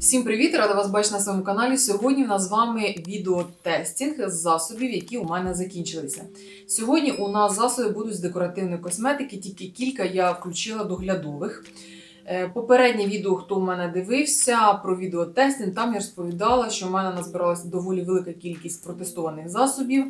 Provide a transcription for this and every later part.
Всім привіт! Рада вас бачити на своєму каналі. Сьогодні в нас з вами відеотестінг з засобів, які у мене закінчилися. Сьогодні у нас засоби будуть з декоративної косметики, тільки кілька я включила доглядових. Е, Попереднє відео, хто в мене дивився про відеотестинг, там я розповідала, що в мене назбиралася доволі велика кількість протестованих засобів.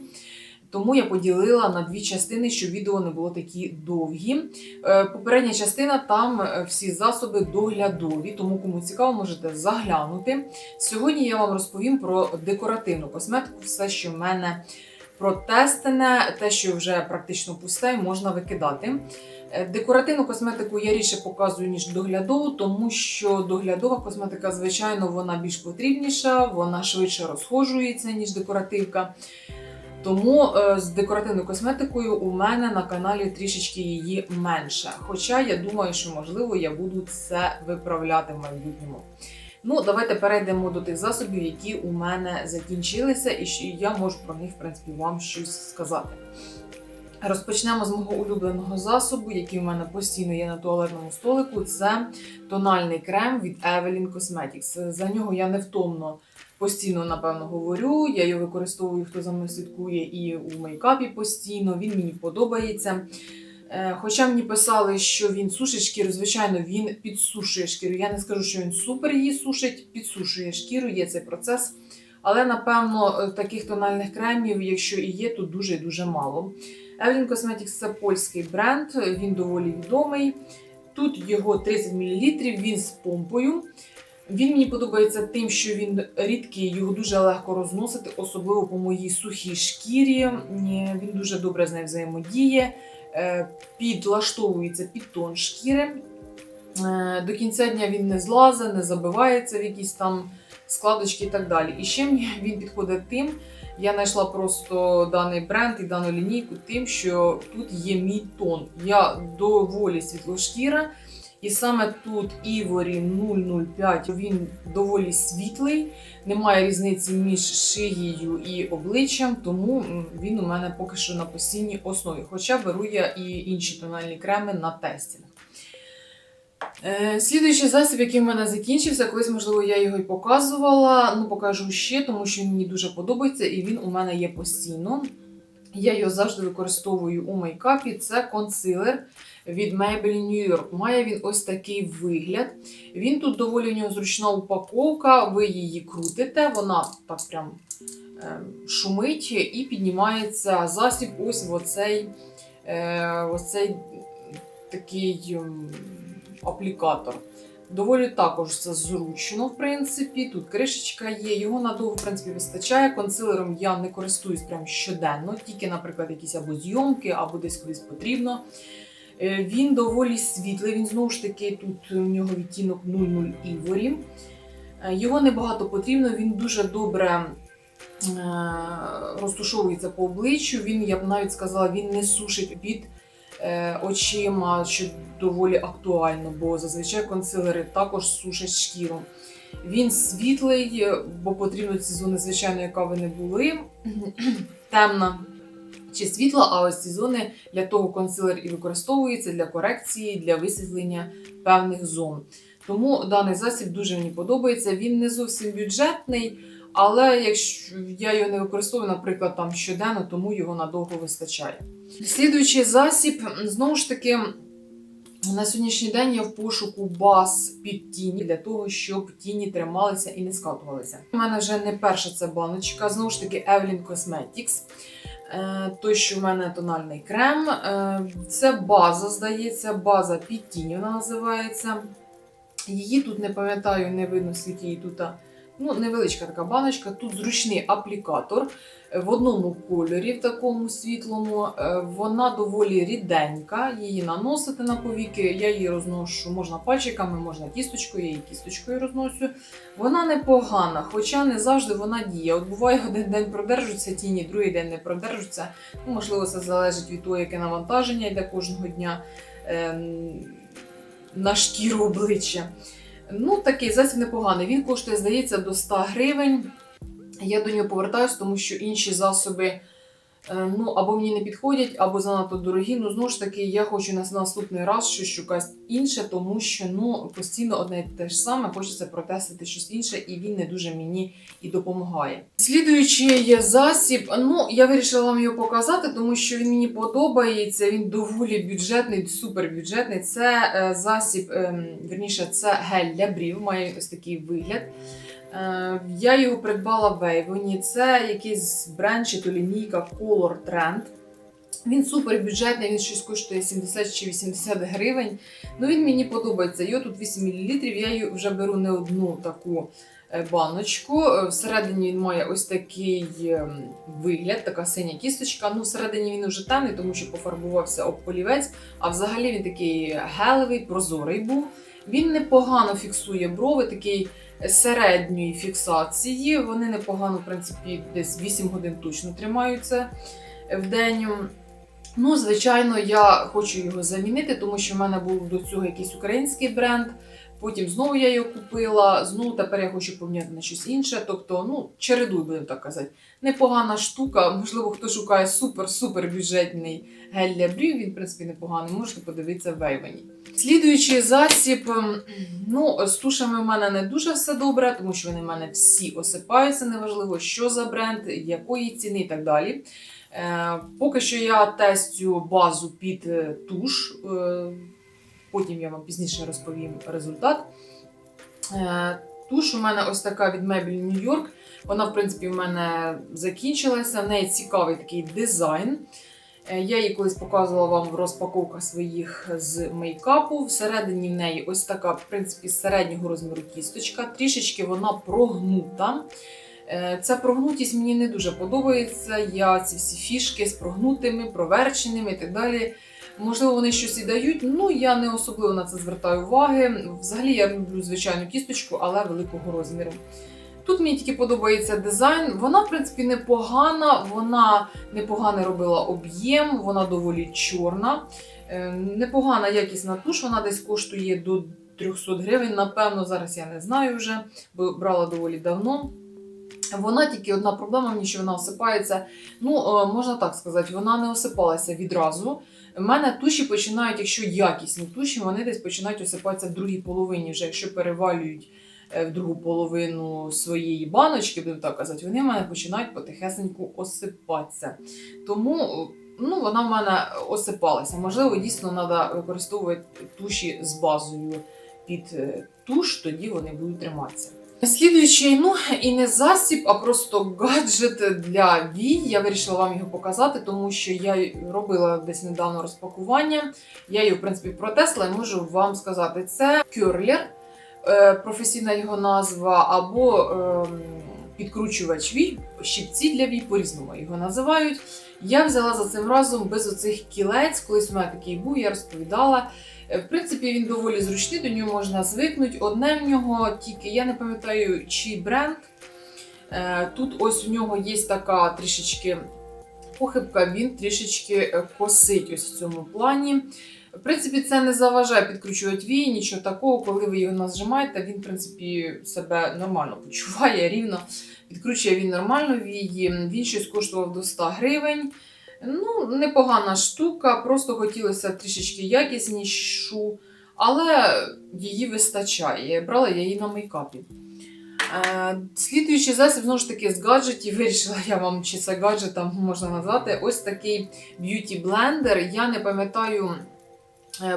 Тому я поділила на дві частини, щоб відео не було такі довгі. Е, Попередня частина там е, всі засоби доглядові, тому кому цікаво, можете заглянути. Сьогодні я вам розповім про декоративну косметику, все, що в мене протестене, те, що вже практично пусте, можна викидати. Е, Декоративну косметику я рідше показую, ніж доглядову, тому що доглядова косметика, звичайно, вона більш потрібніша, вона швидше розхожується, ніж декоративка. Тому е, з декоративною косметикою у мене на каналі трішечки її менше. Хоча я думаю, що можливо я буду це виправляти в майбутньому. Ну, давайте перейдемо до тих засобів, які у мене закінчилися, і я можу про них, в принципі, вам щось сказати. Розпочнемо з мого улюбленого засобу, який у мене постійно є на туалетному столику. Це тональний крем від Evelyn Cosmetics. За нього я невтомно постійно, напевно, говорю. Я його використовую, хто за мною слідкує, і у мейкапі постійно. Він мені подобається. Е, Хоча мені писали, що він сушить шкіру, звичайно, він підсушує шкіру. Я не скажу, що він супер її сушить, підсушує шкіру, є цей процес. Але, напевно, е, таких тональних кремів, якщо і є, то дуже і дуже мало. Evelyn Cosmetics це польський бренд, він доволі відомий. Тут його 30 мл, він з помпою. Він мені подобається тим, що він рідкий, його дуже легко розносити, особливо по моїй сухій шкірі. Він дуже добре з нею взаємодіє, е, підлаштовується під тон шкіри. Е, До кінця дня він не злазить, не забивається в якісь там складочки і так далі. І ще він підходить тим. Я знайшла просто даний бренд і дану лінійку тим, що тут є мій тон. Я доволі світлошкіра, і саме тут Ivory 005 він доволі світлий, немає різниці між шиєю і обличчям, тому він у мене поки що на постійній основі. Хоча беру я і інші тональні креми на тестінг. Е, Слідуючий засіб, який в мене закінчився, колись, можливо, я його і показувала. Ну, покажу ще, тому що він мені дуже подобається і він у мене є постійно. Я його завжди використовую у мейкапі. Це консилер від Maybelline New York. Має він ось такий вигляд. Він тут доволі в нього зручна упаковка, ви її крутите, вона так прям е, шумить і піднімається засіб ось в оцей, е, ось цей такий ем, аплікатор. Доволі також це зручно, в принципі. Тут кришечка є, його надовго, в принципі, вистачає. Консилером я не користуюсь прям щоденно, тільки, наприклад, якісь або зйомки, або десь колись потрібно. Е, Він доволі світлий, він знову ж таки, тут у нього відтінок 00 Ivory. Е, Його небагато потрібно, він дуже добре е, розтушовується по обличчю. Він, я б навіть сказала, він не сушить під е, очима, що доволі актуально, бо зазвичай консилери також сушать шкіру. Він світлий, бо потрібно ці зони, звичайно, яка ви не були. Темна чи світла, а ось ці зони для того консилер і використовується для корекції, для висвітлення певних зон. Тому даний засіб дуже мені подобається. Він не зовсім бюджетний, але якщо я його не використовую, наприклад, там щоденно, тому його надовго вистачає. Слідуючий засіб, знову ж таки, на сьогоднішній день я в пошуку баз під тіні для того, щоб тіні трималися і не скатувалися. У мене вже не перша ця баночка, знову ж таки, Evelyn Cosmetics. Е, Той, що в мене тональний крем. Е, Це база, здається, база під тінь вона називається. Її тут не пам'ятаю, не видно скільки її тут. Ну, невеличка така баночка. Тут зручний аплікатор в одному кольорі, в такому світлому. Е, Вона доволі ріденька. Її наносити на повіки. Я її розношу можна пальчиками, можна кісточкою, я її кісточкою розношу. Вона непогана, хоча не завжди вона діє. От буває, один день продержуться тіні, другий день не продержуться. Ну, можливо, це залежить від того, яке навантаження йде кожного дня ем, на шкіру обличчя. Ну, такий засіб непоганий. Він коштує, здається, до 100 гривень. Я до нього повертаюся, тому що інші засоби Ну, або мені не підходять, або занадто дорогі. Ну, знову ж таки, я хочу на наступний раз щось шукати інше, тому що ну, постійно одне і те ж саме, хочеться протестити щось інше, і він не дуже мені і допомагає. Слідуючий є засіб. Ну, я вирішила вам його показати, тому що він мені подобається. Він доволі бюджетний, супербюджетний. Це е, засіб, е, вірніше, це гель для брів, має ось такий вигляд. Е, Я його придбала в Avon. Це якийсь бренд чи то лінійка Color Trend. Він супер бюджетний, він щось коштує 70 чи 80 гривень. Ну він мені подобається. Його тут 8 мл. Я вже беру не одну таку е, баночку. Е, Всередині він має ось такий ем, вигляд, така синя кісточка. Ну, всередині він вже темний, тому що пофарбувався об полівець. А взагалі він такий гелевий, прозорий був. Він непогано фіксує брови, такий середньої фіксації. Вони непогано, в принципі, десь 8 годин точно тримаються в день. Ну, звичайно, я хочу його замінити, тому що в мене був до цього якийсь український бренд. Потім знову я його купила, знову тепер я хочу поміняти на щось інше. Тобто, ну, чередуй, будемо так казати. Непогана штука. Можливо, хто шукає супер-супер бюджетний гель для брів, він, в принципі, непоганий. Можете подивитися в Вейвені. Слідуючий засіб, ем, ну, з тушами в мене не дуже все добре, тому що вони в мене всі осипаються, неважливо, що за бренд, якої ціни і так далі. Е, поки що я тестю базу під е, туш. Потім я вам пізніше розповім результат. Е, туш у мене ось така від Maybelline New York. Вона, в принципі, в мене закінчилася. В неї цікавий такий дизайн. Е, Я її колись показувала вам в розпаковках своїх з мейкапу. Всередині в неї ось така, в принципі, середнього розміру кісточка. Трішечки вона прогнута. Е, Ця прогнутість мені не дуже подобається. Я ці всі фішки з прогнутими, проверченими і так далі. Можливо, вони щось і дають. Ну я не особливо на це звертаю уваги. Взагалі я люблю звичайну кісточку, але великого розміру. Тут мені тільки подобається дизайн. Вона, в принципі, непогана, вона непогано робила об'єм, вона доволі чорна. Е, Непогана якісна туш, вона десь коштує до 300 гривень. Напевно, зараз я не знаю вже, бо брала доволі давно. Вона тільки одна проблема, мені що вона осипається. Ну, е, можна так сказати, вона не осипалася відразу. У мене туші починають, якщо якісні туші, вони десь починають осипатися в другій половині, вже якщо перевалюють е, в другу половину своєї баночки, будемо так казати, вони в мене починають потихесеньку осипатися. Тому ну, вона в мене осипалася. Можливо, дійсно треба використовувати туші з базою під е, туш, тоді вони будуть триматися. Слідуючий, ну і не засіб, а просто гаджет для вій. Я вирішила вам його показати, тому що я робила десь недавно розпакування. Я його, в принципі, протестила і можу вам сказати. Це кюрлер, професійна його назва, або ем, підкручувач вій, щипці для вій, по-різному його називають. Я взяла за цим разом без оцих кілець. Колись у мене такий був, я розповідала. В принципі, він доволі зручний, до нього можна звикнути. Одне в нього тільки, я не пам'ятаю, чий бренд. Е, Тут ось у нього є така трішечки похибка, він трішечки е, косить ось в цьому плані. В принципі, це не заважає підкручувати вії, нічого такого, коли ви його нажимаєте, він, в принципі, себе нормально почуває рівно. Підкручує він нормально вії. Він щось коштував до 100 гривень. Ну, непогана штука, просто хотілося трішечки якіснішу, але її вистачає. Брала я її на мейкапі. Е, слідуючий засіб, знову ж таки, з гаджетів, вирішила я вам, чи це гаджетом можна назвати. Ось такий б'юті блендер. Я не пам'ятаю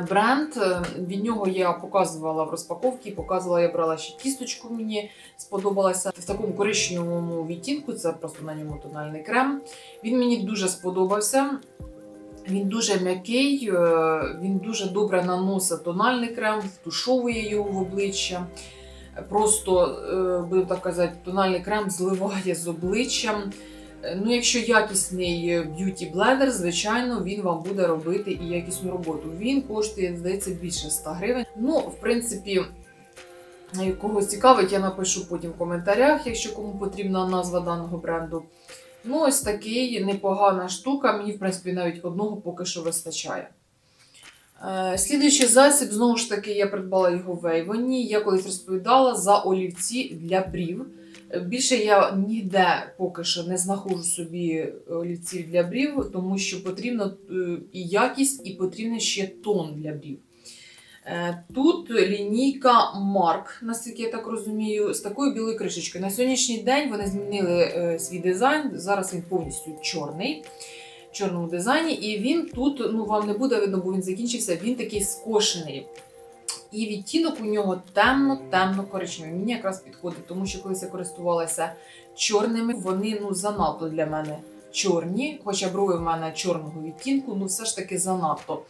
бренд. е, Від нього я показувала в розпаковці, показувала, я брала ще кісточку, мені сподобалася в такому коричневому відтінку. Це просто на ньому тональний крем. Він мені дуже сподобався. Він дуже м'який, е, він дуже добре наносить тональний крем, втушовує його в обличчя. Просто, е, будемо так казати, тональний крем зливає з обличчям. Е, Ну, якщо якісний б'юті блендер, звичайно, він вам буде робити і якісну роботу. Він коштує, здається, більше 100 гривень. Ну, в принципі, е, когось цікавить, я напишу потім в коментарях, якщо кому потрібна назва даного бренду. Ну, ось такий непогана штука. Мені, в принципі, навіть одного поки що вистачає. Е, Слідуючий засіб, знову ж таки, я придбала його в Ейвоні. Я колись розповідала за олівці для брів. Е, Більше я ніде поки що не знаходжу собі олівців для брів, тому що потрібно е, і якість, і потрібен ще тон для брів. Е, Тут лінійка Марк, наскільки я так розумію, з такою білою кришечкою. На сьогоднішній день вони змінили е, свій дизайн. Зараз він повністю чорний, в чорному дизайні. І він тут, ну вам не буде видно, бо він закінчився, він такий скошений. І відтінок у нього темно-темно коричневий. Мені якраз підходить, тому що колись я користувалася чорними, вони ну занадто для мене чорні, хоча брови в мене чорного відтінку, ну все ж таки занадто.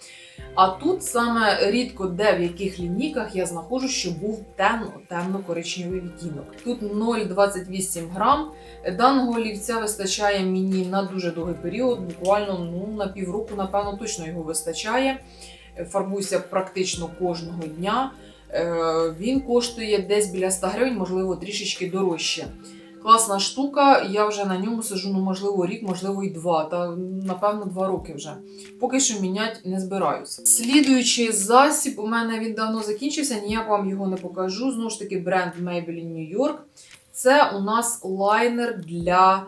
А тут саме рідко де в яких лінійках я знаходжу, що був темно, темно-коричневий відтінок. Тут 0,28 грам. Даного олівця вистачає мені на дуже довгий період, буквально ну, на півроку, напевно, точно його вистачає. Фарбуюся практично кожного дня. Е, Він коштує десь біля 100 гривень, можливо, трішечки дорожче. Класна штука, я вже на ньому сижу, ну, можливо, рік, можливо, і два, та напевно два роки вже. Поки що міняти не збираюся. Слідуючий засіб, у мене він давно закінчився, ніяк вам його не покажу. Знову ж таки, бренд Maybelline New York. Це у нас лайнер для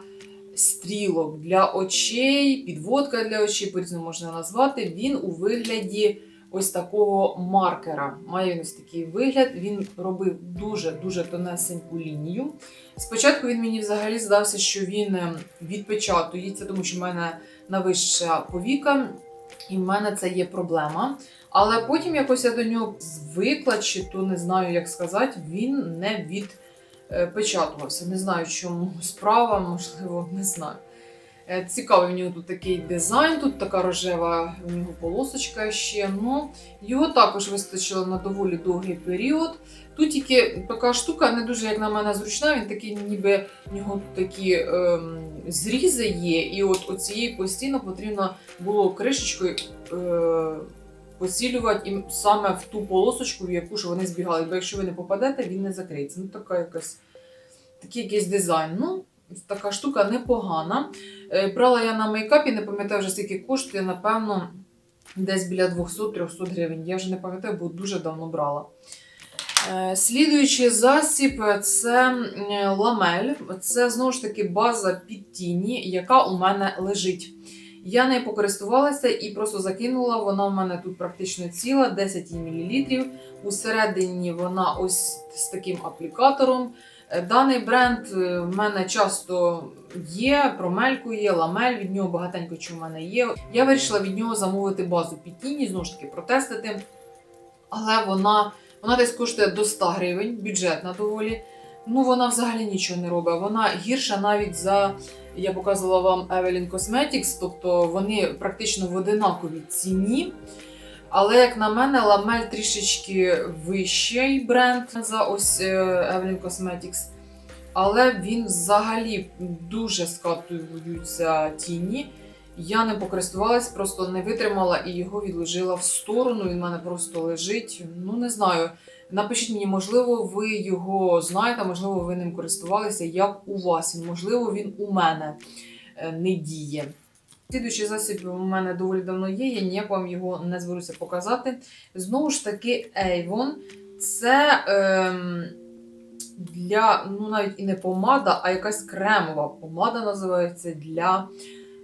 стрілок, для очей, підводка для очей, по-різному можна назвати. Він у вигляді ось такого маркера. Має він ось такий вигляд. Він робив дуже-дуже тонесеньку лінію. Спочатку він мені взагалі здався, що він е, відпечатується, тому що в мене навища повіка, і в мене це є проблема. Але потім якось я до нього звикла, чи то не знаю, як сказати, він не відпечатувався. Не знаю, чому справа, можливо, не знаю. Е, Цікавий в нього тут такий дизайн, тут така рожева у нього полосочка ще. Ну, його також вистачило на доволі довгий період. Тут тільки така штука, не дуже, як на мене, зручна. Він такий, ніби в нього тут такі ем, зрізи є, і от оцієї постійно потрібно було кришечкою е, поцілювати і саме в ту полосочку, в яку ж вони збігали. Бо якщо ви не попадете, він не закриється. Ну, така якась, такий якийсь дизайн. Ну, така штука непогана. Е, брала я на мейкапі, не пам'ятаю вже скільки коштує, напевно, десь біля 200-300 гривень. Я вже не пам'ятаю, бо дуже давно брала. Е, Слідуючий засіб це е, ламель. Це знову ж таки база під тіні, яка у мене лежить. Я нею покористувалася і просто закинула. Вона в мене тут практично ціла, 10 мл. Усередині вона ось з таким аплікатором. Е, Даний бренд е, в мене часто є, промелькує, ламель, від нього багатенько чого в мене є. Я вирішила від нього замовити базу під тіні, знову ж таки, протестити. Але вона, вона десь коштує до 100 гривень, бюджетна доволі. Ну, вона взагалі нічого не робить. Вона гірша навіть за, я показувала вам Evelyn Cosmetics, тобто вони практично в одинаковій ціні. Але, як на мене, ламель трішечки вищий бренд за ось е, Evelyn Cosmetics. Але він взагалі дуже скатуються тіні. Я не покористувалась, просто не витримала і його відложила в сторону. Він в мене просто лежить. Ну, не знаю. Напишіть мені, можливо, ви його знаєте, можливо, ви ним користувалися, як у вас. він, Можливо, він у мене е, не діє. Слідуючий засіб у мене доволі давно є, я ніяк вам його не зберуся показати. Знову ж таки, Avon. Це ем, для, ну навіть і не помада, а якась кремова помада називається для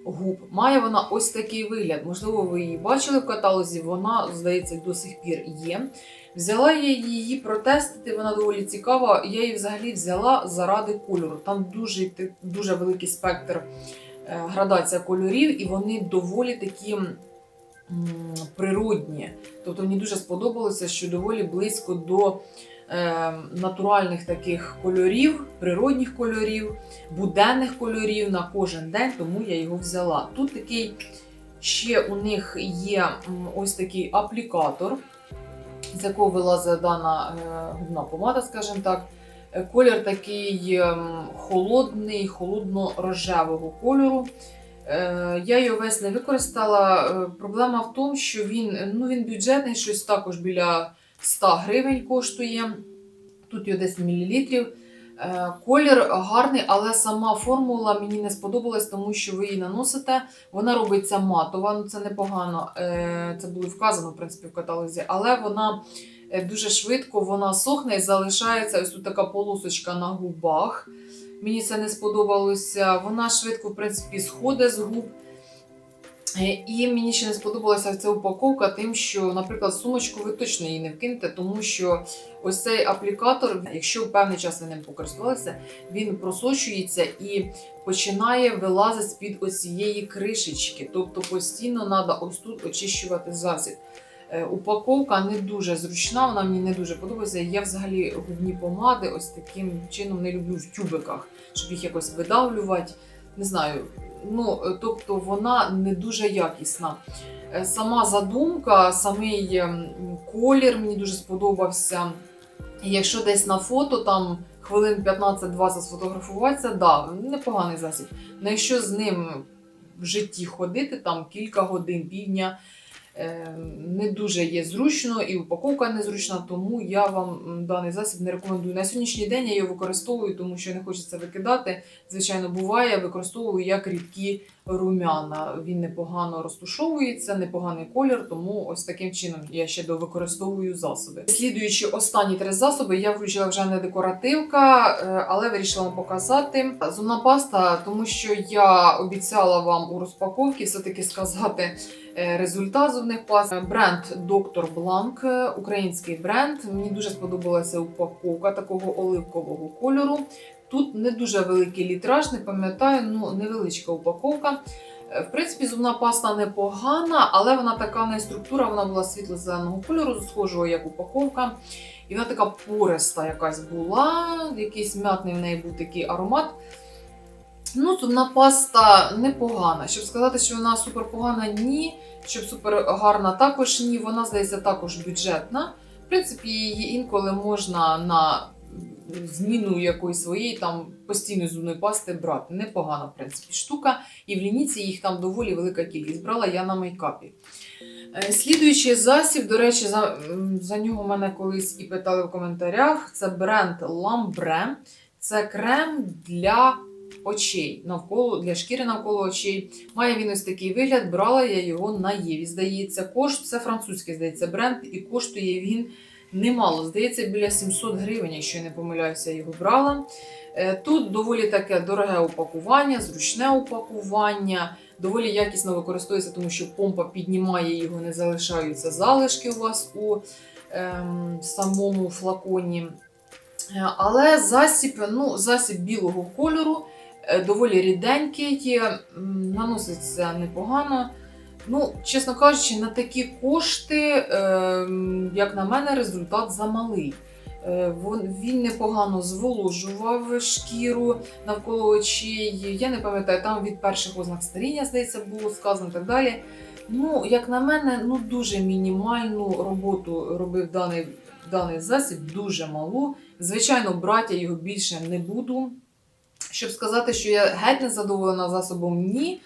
губ. Має вона ось такий вигляд. Можливо, ви її бачили в каталозі, вона, здається, до сих пір є. Взяла я її протестити, вона доволі цікава. Я її взагалі взяла заради кольору. Там дуже, дуже великий спектр е, градація кольорів, і вони доволі такі природні. Тобто мені дуже сподобалося, що доволі близько до е, натуральних таких кольорів, природних кольорів, буденних кольорів на кожен день, тому я його взяла. Тут такий ще у них є ось такий аплікатор, з якого вилазить дана е, губна помада, скажімо так. Е, Колір такий ем, холодний, холодно-рожевого кольору. Е, Я його весь не використала. Проблема в тому, що він, ну, він бюджетний, щось також біля 100 гривень коштує. Тут його 10 мл. Е, Колір гарний, але сама формула мені не сподобалась, тому що ви її наносите. Вона робиться матова, ну це непогано. е, Це було вказано, в принципі, в каталозі, але вона е, дуже швидко вона сохне і залишається ось тут така полосочка на губах. Мені це не сподобалося. Вона швидко, в принципі, сходить з губ. Е, І мені ще не сподобалася ця упаковка, тим, що, наприклад, сумочку ви точно її не вкинете, тому що ось цей аплікатор, якщо певний час ви ним покористувалися, він просочується і починає вилазити з-під ось цієї кришечки. Тобто постійно треба ось тут очищувати засіб. Е, Упаковка не дуже зручна, вона мені не дуже подобається. Я взагалі губні помади ось таким чином не люблю в тюбиках, щоб їх якось видавлювати. Не знаю, ну е, тобто вона не дуже якісна. Е, Сама задумка, самий ем, колір мені дуже сподобався. Якщо десь на фото там хвилин 15-20 сфотографуватися, да, непоганий засіб. Ну якщо з ним в житті ходити там кілька годин, півдня, не дуже є зручно і упаковка незручна, тому я вам даний засіб не рекомендую. На сьогоднішній день я його використовую, тому що не хочеться викидати. Звичайно, буває, використовую як рідкі румяна. Він непогано розтушовується, непоганий колір, тому ось таким чином я ще довикористовую засоби. Слідуючи останні три засоби, я включила вже не декоративка, е, але вирішила вам показати зубна паста, тому що я обіцяла вам у розпаковці все-таки сказати е, результат зубних паст. Бренд Доктор Бланк, е, український бренд. Мені дуже сподобалася упаковка такого оливкового кольору. Тут не дуже великий літраж, не пам'ятаю, ну невеличка упаковка. Е, В принципі, зубна паста непогана, але вона така не структура, вона була світло-зеленого кольору, схожого як упаковка. І вона така пориста якась була, якийсь м'ятний в неї був такий аромат. Ну, зубна паста непогана. Щоб сказати, що вона супер погана, ні. Щоб супер гарна, також ні. Вона, здається, також бюджетна. В принципі, її інколи можна на зміну якоїсь своєї там постійної зубної пасти брати. Непогана, в принципі, штука. І в лініці їх там доволі велика кількість. Брала я на мейкапі. Е, Слідуючий засіб, до речі, за, за нього мене колись і питали в коментарях. Це бренд Lambre. Це крем для очей навколо для шкіри навколо очей. Має він ось такий вигляд. Брала я його на Єві. Здається, кошт це французький здається бренд, і коштує він немало. Здається, біля 700 гривень, якщо я не помиляюся, я його брала. Е, Тут доволі таке дороге упакування, зручне упакування. Доволі якісно використовується, тому що помпа піднімає його, не залишаються залишки у вас у ем, самому флаконі. Е, Але засіб, ну, засіб білого кольору, е, доволі ріденький, наноситься непогано. Ну, чесно кажучи, на такі кошти, ем, як на мене, результат замалий. Е, Він непогано зволожував шкіру навколо очей. Я не пам'ятаю, там від перших ознак старіння, здається, було сказано і так далі. Ну, як на мене, ну дуже мінімальну роботу робив даний, даний засіб, дуже малу. Звичайно, брати його більше не буду. Щоб сказати, що я геть не задоволена засобом, ні.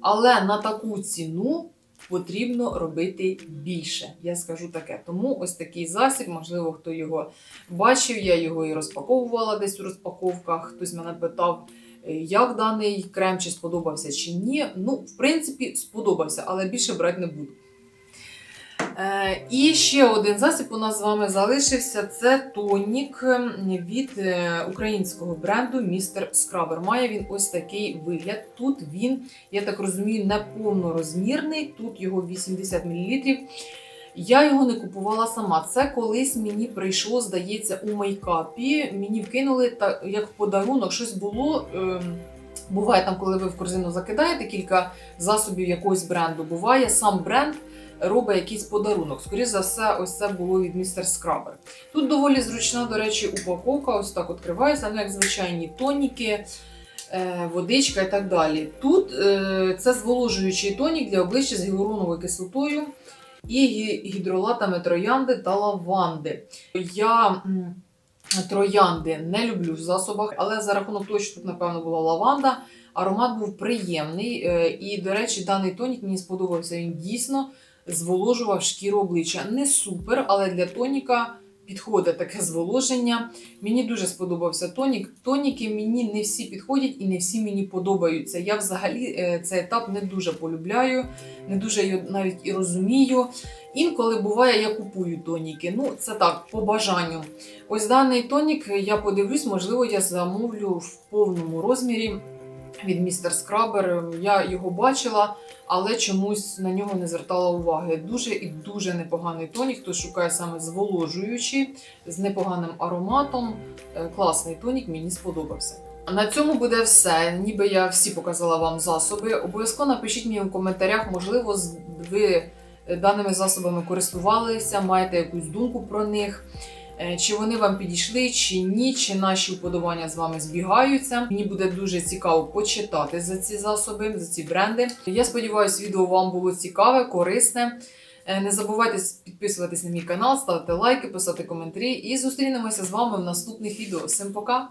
Але на таку ціну потрібно робити більше. Я скажу таке. Тому ось такий засіб, можливо, хто його бачив, я його і розпаковувала десь у розпаковках. Хтось мене питав, е, як даний крем, чи сподобався чи ні. Ну, в принципі, сподобався, але більше брати не буду. Е, І ще один засіб у нас з вами залишився. Це тонік ем, від е, українського бренду Mr. Scrubber. Має він ось такий вигляд. Тут він, я так розумію, не повнорозмірний. Тут його 80 мл. Я його не купувала сама. Це колись мені прийшло, здається, у мейкапі. Мені вкинули та як в подарунок, щось було. ем, Буває там, коли ви в корзину закидаєте кілька засобів якогось бренду. Буває сам бренд робить якийсь подарунок. Скоріше за все, ось це було від Mr. Scrubber. Тут доволі зручна, до речі, упаковка, ось так відкривається, ну як звичайні тоніки, е, водичка і так далі. Тут е, це зволожуючий тонік для обличчя з гіалуроновою кислотою і гідролатами троянди та лаванди. Я троянди не люблю в засобах, але за рахунок того, що тут, напевно, була лаванда, аромат був приємний. Е, І, до речі, даний тонік мені сподобався. Він дійсно зволожував шкіру обличчя. Не супер, але для тоніка підходить таке зволоження. Мені дуже сподобався тонік. Тоніки мені не всі підходять і не всі мені подобаються. Я взагалі е, цей етап не дуже полюбляю, не дуже його навіть і розумію. Інколи буває, я купую тоніки. Ну, це так, по бажанню. Ось даний тонік я подивлюсь, можливо, я замовлю в повному розмірі від містер Скрабер. Я його бачила, але чомусь на нього не звертала уваги. Дуже і дуже непоганий тонік. Хто шукає саме зволожуючий, з непоганим ароматом. Е, Класний тонік, мені сподобався. На цьому буде все. Ніби я всі показала вам засоби. Обов'язково напишіть мені в коментарях, можливо, ви е, даними засобами користувалися, маєте якусь думку про них. Е, Чи вони вам підійшли, чи ні, чи наші уподобання з вами збігаються. Мені буде дуже цікаво почитати за ці засоби, за ці бренди. Я сподіваюся, відео вам було цікаве, корисне. Е, Не забувайте підписуватись на мій канал, ставити лайки, писати коментарі і зустрінемося з вами в наступних відео. Всім пока!